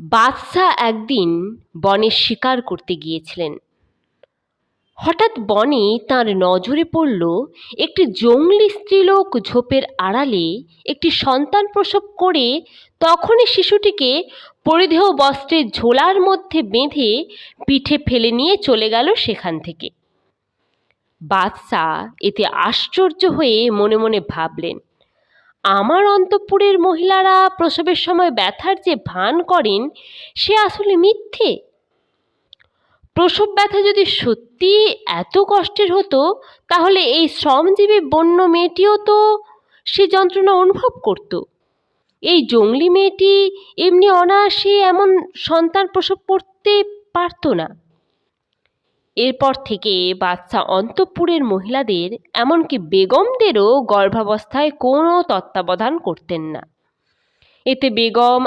বাদশাহ একদিন বনে শিকার করতে গিয়েছিলেন। হঠাৎ বনে তার নজরে পড়ল একটি জংলি স্ত্রীলোক ঝোপের আড়ালে একটি সন্তান প্রসব করে। তখনই শিশুটিকে পরিধেয় বস্ত্রের ঝোলার মধ্যে বেঁধে পিঠে ফেলে নিয়ে চলে গেল সেখান থেকে। বাদশাহ এতে আশ্চর্য হয়ে মনে মনে ভাবলেন আমার অন্তঃপুরের মহিলারা প্রসবের সময় ব্যথার যে ভান করেন, সে আসলে মিথ্যে? প্রসব ব্যথা যদি সত্যি এত কষ্টের হতো, তাহলে এই শ্রমজীবী বন্য মেয়েটিও তো সে যন্ত্রণা অনুভব করত। এই জংলি মেয়েটি এমনি অনায়াসে এমন সন্তান প্রসব করতে পারতো না। এরপর থেকে বাচ্চা অন্তঃপুরের মহিলাদের এমনকি বেগমদেরও গর্ভাবস্থায় কোনো তত্ত্বাবধান করতেন না। এতে বেগম